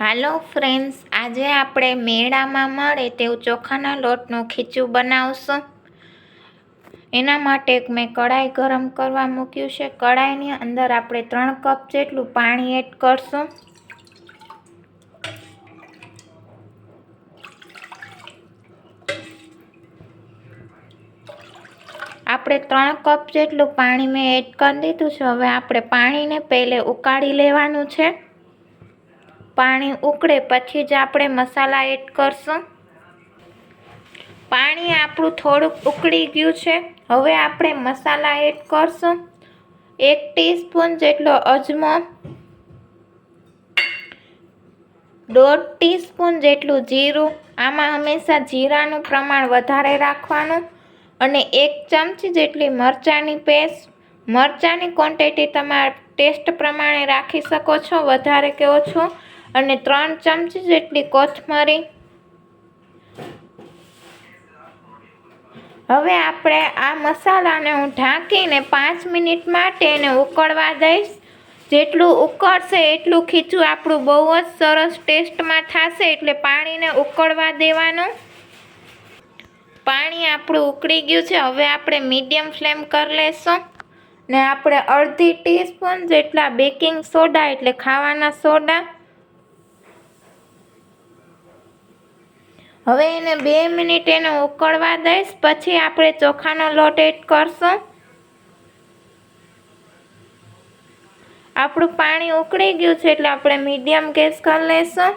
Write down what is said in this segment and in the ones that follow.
હાલો friends, આજે આપણે મેળામાં મળે તેવું ચોખાના લોટનું ખીચું બનાવશું. એના માટે મેં કઢાઈ ગરમ કરવા મૂક્યું છે. કઢાઈની અંદર આપણે ત્રણ કપ જેટલું પાણી એડ કરશું. આપણે ત્રણ કપ જેટલું પાણી મેં એડ કરી દીધું છે. હવે આપણે પાણીને પહેલે ઉકાળી લેવાનું છે. પાણી ઉકળે પછી જ આપણે મસાલા એડ કરશું. પાણી આપણું થોડુંક ઉકળી ગયું છે. હવે આપણે મસાલા એડ કરશું. એક ટીસ્પૂન જેટલો અજમો. દોઢ ટીસ્પૂન જેટલું જીરું. આમાં હંમેશા જીરાનું પ્રમાણ વધારે રાખવાનું અને એક ચમચી જેટલી મરચાંની પેસ્ટ. મરચાંની ક્વોન્ટિટી તમારા ટેસ્ટ પ્રમાણે રાખી શકો છો, વધારે કે ઓછું અને ત્રણ ચમચી જેટલી કોથમરી. હવે આપણે આ મસાલાને હું ઢાંકીને પાંચ મિનિટ માટે એને ઉકળવા દઈશ. જેટલું ઉકળશે એટલું ખીચું આપણું બહુ જ સરસ ટેસ્ટમાં થશે, એટલે પાણીને ઉકળવા દેવાનું. પાણી આપણું ઉકળી ગયું છે, હવે આપણે મીડિયમ ફ્લેમ કરી લેશું. ને આપણે અડધી ટીસ્પૂન જેટલા બેકિંગ સોડા, એટલે ખાવાના સોડા. હવે એને બે મિનિટ એને ઉકળવા દઈશ, પછી આપણે ચોખાનો લોટ એડ કરશું. આપણું પાણી ઉકળી ગયું છે એટલે આપણે મીડિયમ ગેસ કરી લઈશું.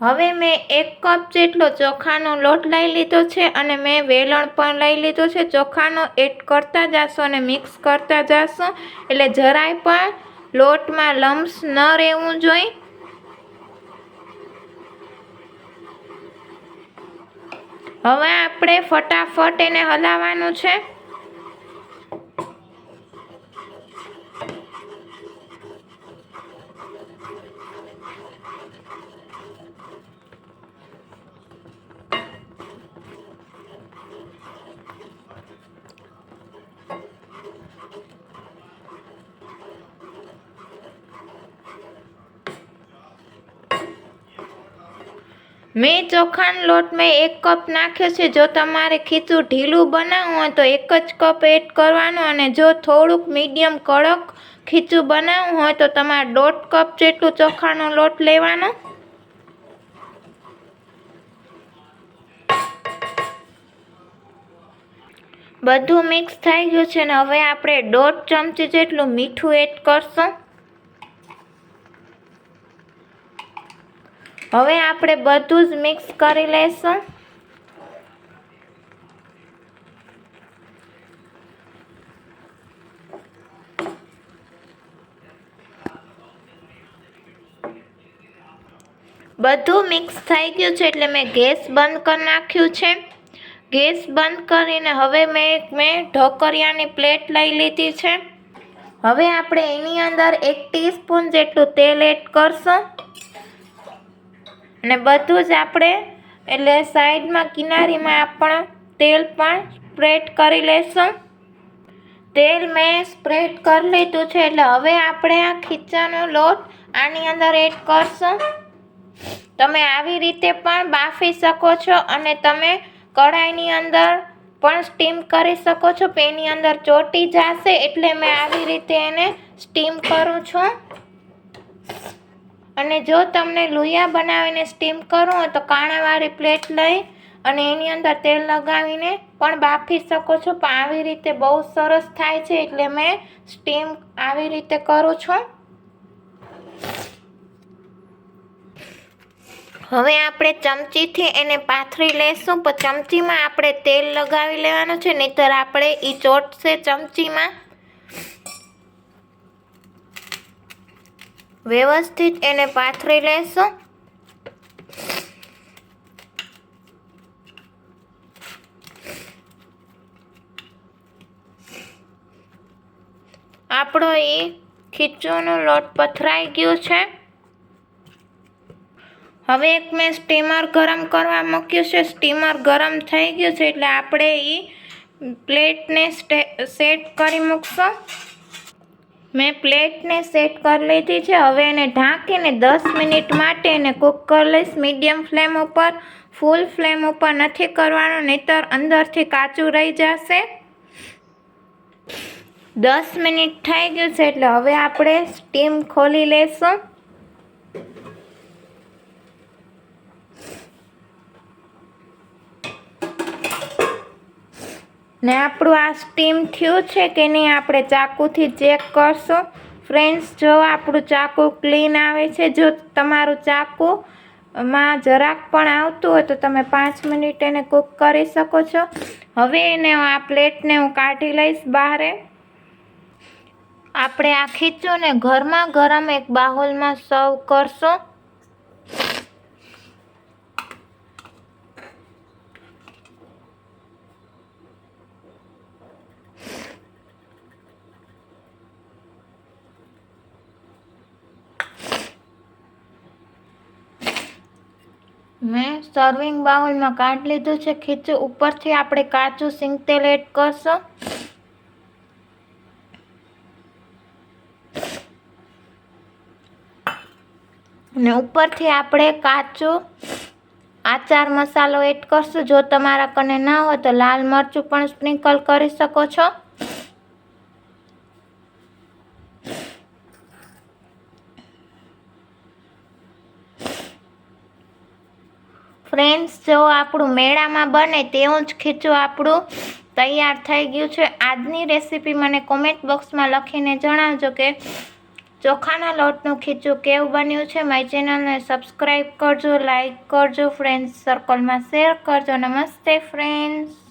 હવે મેં એક કપ જેટલો ચોખાનો લોટ લઈ લીધો છે અને મેં વેલણ પણ લઈ લીધું છે. ચોખાનો એડ કરતા જશો અને મિક્સ કરતા જશો. એટલે જરાય પણ લોટમાં લમ્સ ન રહેવું જોઈએ હવે આપણે ફટાફટ એને હલાવવાનું છે. મેં ચોખાનો લોટ મેં એક કપ નાખ્યો છે. જો તમારે ખીચું ઢીલું બનાવવું હોય તો એક જ કપ એડ કરવાનું અને જો થોડુંક મીડિયમ કડક ખીચું બનાવવું હોય તો તમારે દોઢ કપ જેટલું ચોખાનો લોટ લેવાનો. બધું મિક્સ થઈ ગયું છે ને હવે આપણે દોઢ ચમચી જેટલું મીઠું એડ કરશું. હવે આપણે બધું જ મિક્સ કરી લઈશું. બધું મિક્સ થઈ ગયું છે એટલે મેં ગેસ બંધ કરી નાખ્યું છે. ગેસ બંધ કરીને હવે મેં મેં ઢોકરિયાની પ્લેટ લઈ લીધી છે. હવે આપણે એની અંદર એક ટીસ્પૂન જેટલું તેલ એડ કરશું. અને બધું જ આપણે એટલે સાઈડમાં કિનારીમાં આપણે તેલ પણ સ્પ્રેડ કરી લેશું. તેલ મેં સ્પ્રેડ કરી લીધું છે એટલે હવે આપણે આ ખીચાનો લોટ આની અંદર એડ કરશું. તમે આવી રીતે પણ બાફી શકો છો અને તમે કઢાઈની અંદર પણ સ્ટીમ કરી શકો છો. પેની અંદર ચોટી જશે એટલે મેં આવી રીતે એને સ્ટીમ કરું છું. અને જો તમને લુયા બનાવીને સ્ટીમ કરવું હોય તો કાણાવાળી પ્લેટ લઈ અને એની અંદર તેલ લગાવીને પણ બાફી શકો છો. પણ આવી રીતે બહુ સરસ થાય છે એટલે મેં સ્ટીમ આવી રીતે કરું છું. હવે આપણે ચમચીથી એને પાથરી લઈશું પણ ચમચીમાં આપણે તેલ લગાવી લેવાનું છે. નહીંતર આપણે એ ચોટશે ચમચીમાં. વ્યવસ્થિત એને પાથરી લેશું. આપણો એ ખીચોનો લોટ પથરાઈ ગયો છે. હવે એક મેં સ્ટીમર ગરમ કરવા મૂક્યું છે. સ્ટીમર ગરમ થઈ ગયું છે એટલે આપણે એ પ્લેટને સેટ કરી મૂકશું. મેં પ્લેટને સેટ કરી લીધી છે. હવે એને ઢાંકીને દસ મિનિટ માટે એને કૂક કરી લઈશ મીડિયમ ફ્લેમ ઉપર, ફૂલ ફ્લેમ ઉપર નથી કરવાનું, નહીતર અંદરથી કાચું રહી જશે. દસ મિનિટ થઈ ગયું છે, એટલે હવે આપણે સ્ટીમ ખોલી લેશું. ને આપણું આ સ્ટીમ થયું છે કે નહીં આપણે ચાકુથી ચેક કરશું. ફ્રેન્ડ્સ જો આપણું ચાકુ ક્લીન આવે છે, જો તમારું ચાકુ માં જરાક પણ આવતું હોય તો તમે પાંચ મિનિટ એને કૂક કરી શકો છો. હવે એને આ પ્લેટને હું કાઢી લઈશ બહારે. આપણે આ ખીચું ને ગરમા ગરમ એક બાહોલમાં સર્વ કરશું. મેં સર્વિંગ બાઉલમાં કાઢી લીધું છે. ખીચું ઉપરથી આપણે કાચું સિંગ તેલ એડ કરશું. અને ઉપરથી આપણે કાચું આચાર મસાલો એડ કરશું. જો તમારા કને ના હોય તો લાલ મરચું પણ સ્પ્રિંકલ કરી શકો છો. ફ્રેન્ડ્સ જો આપણું મેળામાં બને તેવું જ ખીચું આપણું તૈયાર થઈ ગયું છે. આજની રેસીપી મને કોમેન્ટ બોક્સમાં લખીને જણાવજો કે ચોખાના લોટનું ખીચું કેવું બન્યું છે. મારી ચેનલને સબસ્ક્રાઈબ કરજો લાઈક કરજો ફ્રેન્ડ્સ સર્કલમાં શેર કરજો. નમસ્તે ફ્રેન્ડ્સ